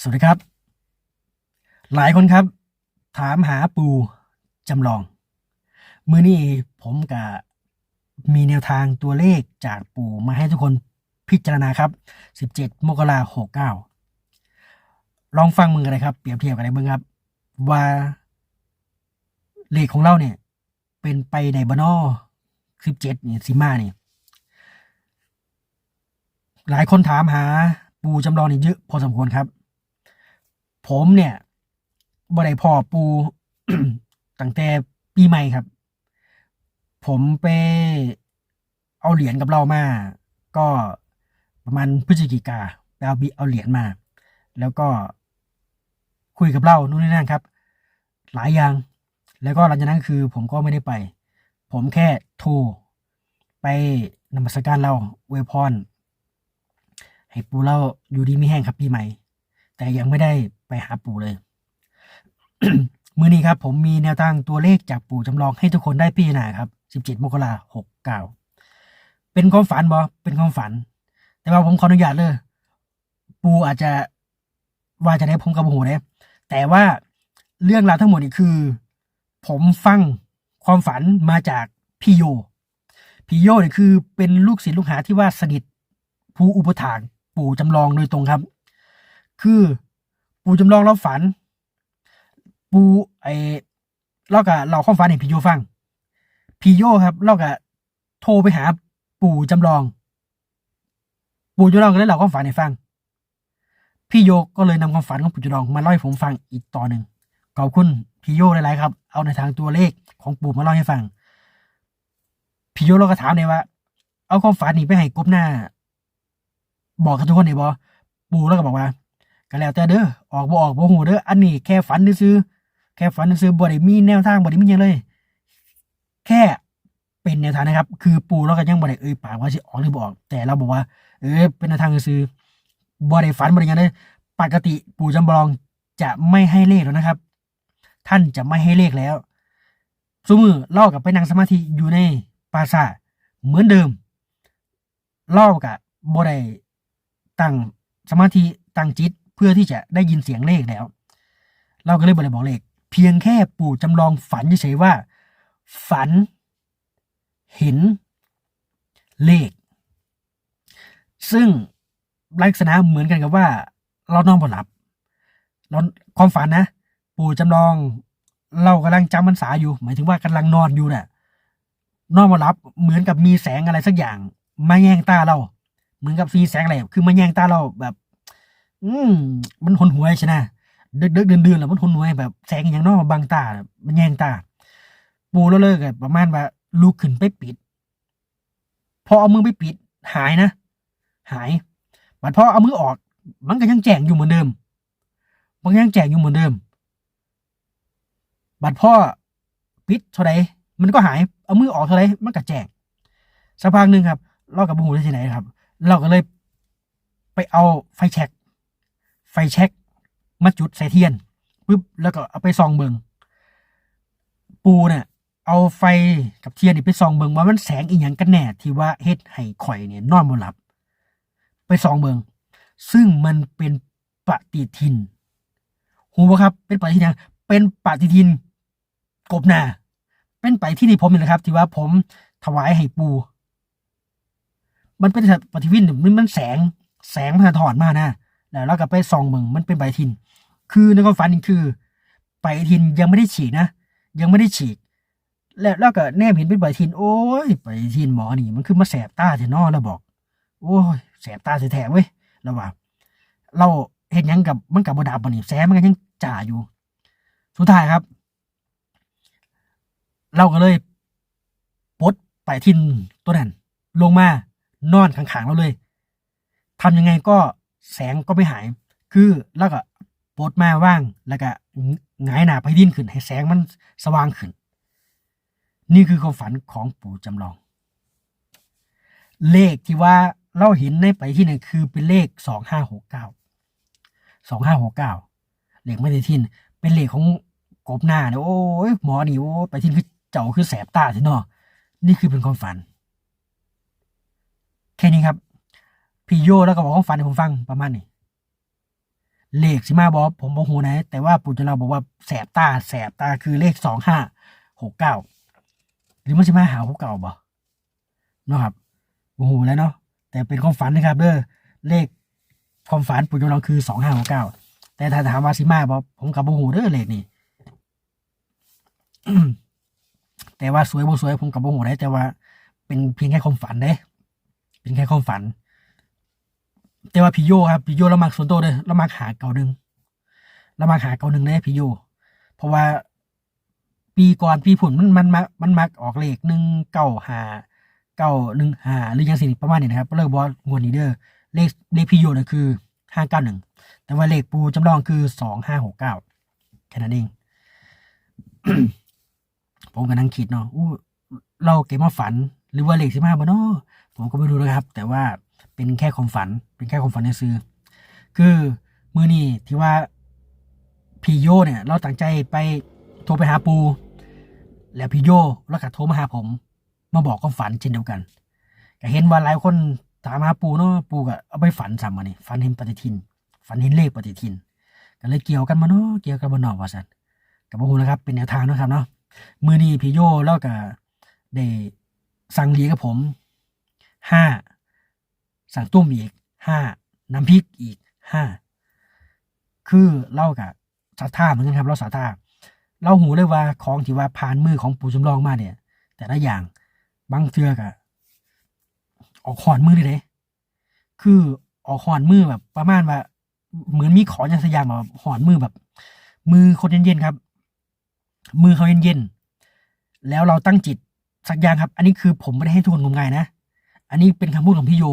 สวัสดีครับ หลายคนครับ ถามหาปูจำลอง มือนี้ผมกับมีแนวทางตัวเลขจากปู่มาให้ทุกคนพิจารณาครับ 17 มกราหกเก้าลองฟังมือกันเลยครับ เปรียบเทียบกันเลยเบิ่งครับ ว่าเลขของเราเนี่ย เป็นไปในบานอ17นี่สิมาเนี่ยหลายคนถามหาปูจำลองนี่เยอะพอสมควรครับ ผมเนี่ยบ่ได้พอปูตั้งแต่ปีใหม่ครับ ผมไปเอาเหรียญกับเรามา ก็ประมาณพฤศจิกาไปเอาบิเอาเหรียญมา แล้วก็คุยกับเรานู่นนี่นั่นครับ หลายอย่าง แล้วก็หลังจากนั้นคือ ผมก็ไม่ได้ไป ผมแค่โทรไปนมัสการเราอวพรให้ปูเราอยู่ดีมีแห้งครับปีใหม่ แต่ยังไม่ได้ไปหาปู่เลย มือนี้ครับ ผมมีแนวทางตัวเลขจากปู่จำลองให้ทุกคนได้พิจารณาครับ 17 มกราหกเก้าเป็นความฝันบอเป็นความฝัน แต่ว่าผมขออนุญาตเลย ปู่อาจจะว่าจะได้ผมกับโหเนี่ยแต่ว่าเรื่องราวทั้งหมดนี่คือ ผมฟังความฝันมาจากพี่โยพี่โยเนี่ยคือเป็นลูกศิษย์ลูกหาที่ว่าสนิทผู้อุปถากปู่จำลองโดยตรงครับ คือ ปู่จำลองเราฝัน ปู่ไอเรากะเราความฝันให้พี่โยฟังพี่โยครับเรากะโทรไปหา ปู่จำลอง ปู่จำลองก็เลยเล่าความฝันให้ฟัง พี่โยก็เลยนำความฝันของปู่จำลองมาเล่าให้ผมฟังอีกต่อหนึ่งขอบคุณพี่โยหลายๆครับ เอาในทางตัวเลขของปู่มาเล่าให้ฟังพี่โยเราก็ถามเลยว่า เอาความฝันนี้ไปให้กบหน้า บอกกับทุกคนนี่บอปู่แล้วก็บอกว่า ก็แล้วแต่เด้อออกบ่ออกบ่หูเด้ออันนี้แค่ฝันซื้อแค่ฝันซื้อบ่ได้มีแนวทางบ่ได้มีหยังเลย แค่เป็นแนวทางนะครับ คือปู่เราก็ยังบ่ได้เอ่ยปากว่าสิออกหรือบ่ออก แต่เราบอกว่า เออเป็นแนวทางซื้อบ่ได้ฝันบ่ได้หยังเลยปกติปู่จำลองจะไม่ให้เลขแล้วนะครับ ท่านจะไม่ให้เลขแล้วสมือเล่ากับไปนั่งสมาธิอยู่ในปราสาทเหมือนเดิมเล่ากับบ่ได้ตั้งสมาธิตั้งจิต เพื่อที่จะได้ยินเสียงเลขแล้ว เราก็เลยบ่ได้บอกเลข เพียงแค่ปู่จำลองฝันเฉยๆว่า ฝัน เห็นเลข ซึ่งลักษณะเหมือนกันกับว่า เรานอนบ่หลับเราความฝันนะ ปู่จำลอง เรากำลังจำพรรษาอยู่ หมายถึงว่ากำลังนอนอยู่น่ะนอนบ่หลับเหมือนกับมีแสงอะไรสักอย่างมาแย่งตาเรา เหมือนกับมีแสงอะไรคือมาแย่งตาเราแบบ อืมมันหนหวยใช่ไหมดึกดึกเดือนเดือนแล้วมันหนหวยแบบแสงอย่างนอกมาบังตามันแยงตาปูแล้วเลิกอะประมาณว่าลุกขึ้นไปปิด พอเอามือไปปิด หายนะ หายบัดพอเอามือออก มันก็ยังแจงอยู่เหมือนเดิม มันยังแจงอยู่เหมือนเดิม บัดพ่อปิดเท่าไรมันก็หาย เอามือออกเท่าไรมันก็แจงสักพักหนึ่งครับเรากับบูได้ที่ไหนครับ เราก็เลยไปเอาไฟแช็ก ไฟแช็กมาจุดใส่เทียนปุ๊บแล้วก็เอาไปส่องเบิงปูเนี่ย เอาไฟกับเทียนนี่ไปส่องเบิงว่ามันแสงอีหยังกันแน่ที่ว่าเฮ็ดให้ข่อยเนี่ยนอนบ่หลับ ไปส่องเบิงซึ่งมันเป็นปฏิทินหูบ่ครับ เป็นปฏิทินเป็นปฏิทินกบหน้าเป็นไปฏิทินที่ผมนี่แหละครับ ที่ว่าผมถวายให้ปู มันเป็นปฏิทินมันมันแสงแสงมันสะท้อนมานะ แล้วก็ไปส่องเบิ่งมันเป็นปฏิทิน คือในความฝันนี่คือปฏิทินยังไม่ได้ฉีกนะ ยังไม่ได้ฉีก แล้วเราก็แนบเห็นเป็นปฏิทิน โอ้ยปฏิทินหมอนี่มันคือมาแสบตาแท้นอแล้วบอก โอ้ยแสบตาแท้ๆเว้ยแล้วว่า เราเห็นยังกับมันกับบดับบนี่แสงมันก็ยังจ่าอยู่ สุดท้ายครับ เราก็เลยปลดปทินตัวนั้น ลงมานอนข้างๆเราเลยทำยังไงก็ แสงก็ไม่หาย คือแล้วก็ปลดมาว่างแล้วก็หงายหน้าไปดิ้นขึ้น ให้แสงมันสว่างขึ้น นี่คือความฝันของปู่จำลอง เลขที่ว่าเราเห็นในไปที่หนึ่งคือเป็นเลขสองห้าหกเก้าสองห้าหกเก้าเลขไม่ได้ทิ้นเป็นเลขของกบหน้าเนี่ยโอ้ยหมอนี่โอ้ยไปทิ้นคือเจ้าคือแสบตาทีเนาะนี่คือเป็นความฝัน แค่นี้ครับ พี่โยแล้วก็บอกความฝันให้ผมฟังประมาณนี้เลขสิมาบอผมบอกหูนะ แต่ว่าปู่จะเราบอกว่าแสบตาแสบตาคือเลขสองห้าหกเก้าหรือมันสิมาหาหกเก้าบ่เนาะครับโอ้โหแล้วเนาะแต่เป็นความฝันนะครับเด้อเลขความฝันปู่จะลองคือสองห้าหกเก้าแต่ถ้าถามว่าสิมาบอผมกับโอ้โหเด้อเลขนี่แต่ว่าสวยบ่สวยผมกับโอ้โหได้แต่ว่า เป็นเพียงแค่ความฝันเด้เป็นแค่ความฝัน แต่ว่าพี่โยครับพี่โยเรามักส่วนตัวเลยเรามักหาเก่าหนึ่งเรามักหาเก่าหนึ่งเลยพี่โย เพราะว่า ปีก่อนปีผุนมันมันมักมันมักออกเลขหนึ่งเก้าหาเก้าหนึ่งหาหรือยังสิ่ประมาณนี้นะครับเลิกบอสงวดนี้เด้อเลขเลขพี่โยเนี่ยคือห้าเก้าหนึ่งแต่ว่าเลขปูจำลองคือสองห้าหกเก้าแค่นั้นเองผมก็นั่งคิดเนาะอู้เราเก็บมาฝัน หรือว่าเลขสิบห้าบ่เนาะผมก็ไม่รู้นะครับ แต่ว่า เป็นแค่ความฝัน เป็นแค่ความฝันในซื้อ คือมือนี้ที่ว่าพี่โยเนี่ย เราตั้งใจไปโทรไปหาปู แล้วพี่โยแล้วก็โทรมาหาผม มาบอกความฝันเช่นเดียวกันก็เห็นว่าหลายคนถามหาปูเนาะปูก็เอาไปฝันซ้ำมานี่ฝันเห็นปฏิทิน ฝันเห็นเลขปฏิทิน ก็เลยเกี่ยวกันมาเนาะเกี่ยวกันมาเนาะว่าซั่นกับปูนะครับ เป็นแนวทางนะครับเนาะมือนี้พี่โยแล้วก็ได้สั่งเลี้ยกับผมห้า สั่งตุ้มอีกห้าน้ำพริกอีกห้าคือเล่ากับศรัทธาเหมือนกันครับ เราศรัทธาเราหูเลยว่าของที่ว่าผ่านมือของปู่จำลองมาเนี่ย แต่ละอย่างบางเทือกอะออกหอนมือเลยเด้คือออกหอนมือแบบ ประมาณว่า เหมือนมีขอย่างสยางแบบหอนมือแบบ มือคนเย็นๆครับ มือเขาเย็นๆแล้วเราตั้งจิตสักอย่างครับ อันนี้คือผมไม่ได้ให้ทุกคนงมงายนะ อันนี้เป็นคำพูดของพี่โย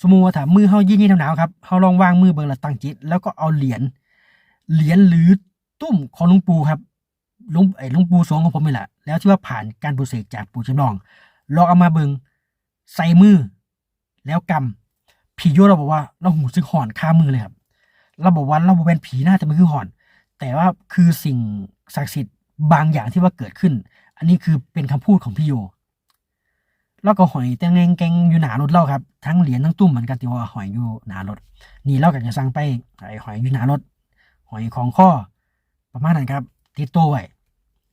สมมติว่าถ้ามือเขาเย็นๆหนาวครับเขาลองวางมือเบิ่งแล้วตั้งจิต แล้วก็เอาเหรียญเหรียญหรือตุ้มของหลุงปู่ครับหลุงไอ้หลุงปู่สงของผมนี่แหละแล้วที่ว่าผ่านการปลุกเสกจากปู่จำลองลองเอามาเบิ่งใส่มือ แล้วกำผีโยเราบอกว่าเราหูซึกหอนคามือเลยครับเราบอกว่าเราบ่เป็นผีหน้าแต่มันคือหอน แต่ว่าคือสิ่งศักดิ์สิทธิ์บางอย่างที่ว่าเกิดขึ้น อันนี้คือเป็นคำพูดของพี่โย แล้วก็หอยแต่งงแกงอยู่หนารถเล่าครับทั้งเหรียญทั้งตุ้มเหมือนกันที่ว่าหอยอยู่หนารถนี่เล่ากันจะสั่งไปไอ้หอยอยู่หนารถหอยของข้อประมาณนั้นครับติดตัวไว้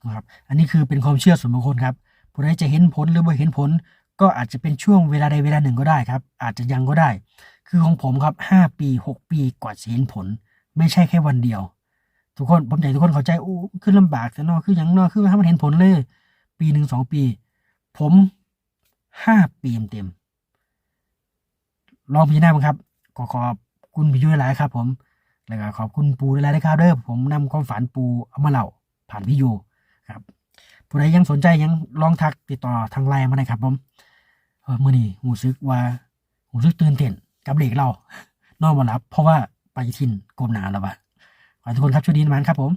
นะครับ อันนี้คือเป็นความเชื่อส่วนบุคคลครับผู้ใดจะเห็นผลหรือไม่เห็นผล ก็อาจจะเป็นช่วงเวลาใดเวลาหนึ่งก็ได้ครับ อาจจะยังก็ได้ คือของผมครับห้าปีหกปีกว่าจะเห็นผล ไม่ใช่แค่วันเดียว ทุกคนผมอยากทุกคนเข้าใจอู้ขึ้นลำบากแต่นอคืออย่างนอคือให้มันเห็นผลเลย ปีหนึ่งสองปี ผม ห้าปีเต็มลองพิจารณาบ้างครับ ขอขอบคุณพี่ยุ้ยหลายครับ ผม แล้วก็ขอบคุณปูหลายๆนะครับเด้อผมนำความฝันปูเอามาเล่าผ่านพี่ยูครับผู้ใดยังสนใจยังลองทักติดต่อทางไลน์มาได้ครับ ผมเออมื่อนี้หูซึกว่าหูซึกตื่นเต้นกับเด็กเรานอนมาหลับ เพราะว่าไปทินกลมหนาแล้ววะขอทุกคนครับช่วยดีนมันครับผม